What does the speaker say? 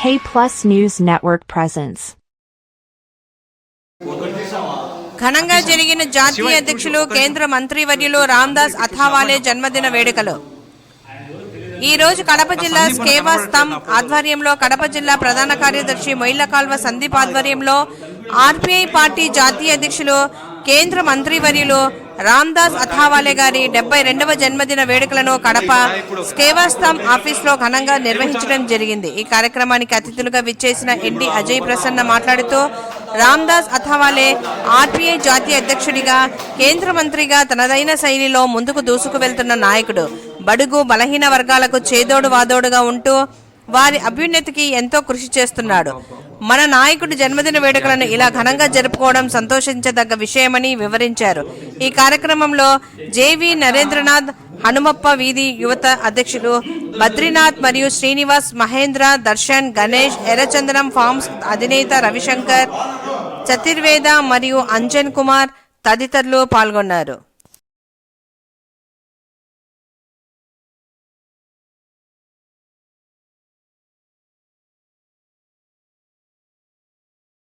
K Plus News Network presents. ఘనంగా జరిగిన జాతీయ అధ్యక్షులు కేంద్ర మంత్రివర్యులు రామ్దాస్ అథావాలే జన్మదిన వేడుకలు ఈ రోజు కడప జిల్లా స్కేవా స్తమ్ ఆధ్వర్యంలో కడప జిల్లా ప్రధాన కార్యదర్శి మొయిల కాల్వ సందీప్ ఆధ్వర్యంలో ఆర్పిఐ పార్టీ జాతీయ అధ్యక్షులు కేంద్ర మంత్రివర్యులు రామ్దాస్ అథావాలే గారి డెబ్బై రెండవ జన్మదిన వేడుకలను కడప స్కేవాస్తం ఆఫీస్లో ఘనంగా నిర్వహించడం జరిగింది. ఈ కార్యక్రమానికి అతిథులుగా విచ్చేసిన ఎన్డి అజయ్ ప్రసన్న మాట్లాడుతూ రామ్దాస్ అథావాలే ఆర్పిఐ జాతీయ అధ్యక్షుడిగా కేంద్ర మంత్రిగా తనదైన శైలిలో ముందుకు దూసుకు వెళ్తున్న నాయకుడు. బడుగు బలహీన వర్గాలకు చేదోడు వాదోడుగా ఉంటూ వారి అభ్యున్నతికి ఎంతో కృషి చేస్తున్నాడు. మన నాయకుడి జన్మదిన వేడుకలను ఇలా ఘనంగా జరుపుకోవడం సంతోషించదగ్గ విషయమని వివరించారు. ఈ కార్యక్రమంలో జేవి నరేంద్రనాథ్ హనుమప్ప వీధి యువత అధ్యక్షులు బద్రీనాథ్ మరియు శ్రీనివాస్ మహేంద్ర దర్శన్ గణేష్ ఎర్రచందనం ఫార్మ్స్ అధినేత రవిశంకర్ చతుర్వేద మరియు అంజన్ కుమార్ తదితరులు పాల్గొన్నారు.